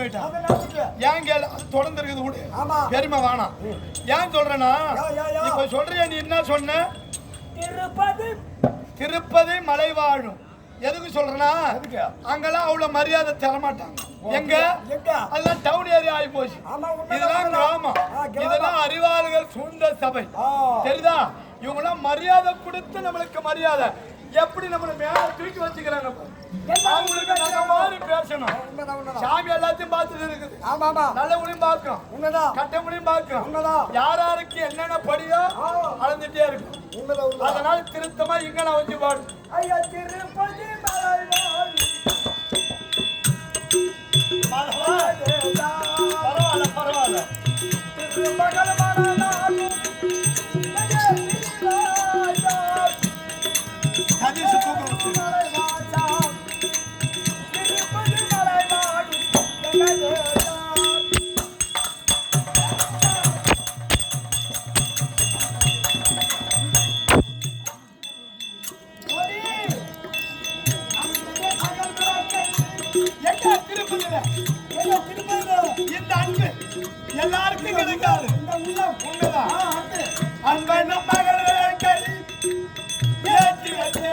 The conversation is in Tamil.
போயிட்டான். ஏன் கேளு அது தொடர்ந்து இருக்குது ஆமா. பெருமை வேணாம் ஏன் சொல்றேன்னா. இப்ப சொல்றியா நீ என்ன சொன்ன திருப்பதி திருப்பதி மலை வாழும் எதுக்கு சொல்றேன்னா? அங்கெல்லாம் அவ்வளவு மரியாதை தர மாட்டாங்க எங்க எங்க? அதெல்லாம் டவுன் ஏரியா ஆகி போச்சு இதெல்லாம். கிராமம். இதெல்லாம் அறிவாளிகள் சூழ்ந்த சபை ஆ. தெரியுதா இவங்கெல்லாம் மரியாதை கொடுத்து நம்மளுக்கு மரியாதை எப்படி நம்மள தூக்கி வச்சுக்கிறாங்க. அவங்களுக்கு நம்ம மாதிரி பேசணும். சாமி எல்லாத்தையும் பார்த்துட்டு இருக்குது. ஆமா ஆமா. நல்ல முடியும் பார்க்கும். உண்மைதான். கட்ட முடியும் பார்க்கும். உண்மைதான். யார் யாருக்கு என்னென்ன படியோ. அளந்துட்டே இருக்கும். உண்மைதான் அதனால திருத்தமா இங்க நான் வச்சு பாடு. ஐயா திருப்பதி பரவாயில்ல பரவாயில்ல. திருமகள் மணநாளும் நகரிலாயா சதீஷ் இந்த அன்பு எல்லாருக்கும் கிடைக்காது. இந்த உள்ளம் உண்மைதான். ஆ, அன்பு. அன்பன் மகள் கை ஏற்றி வச்சே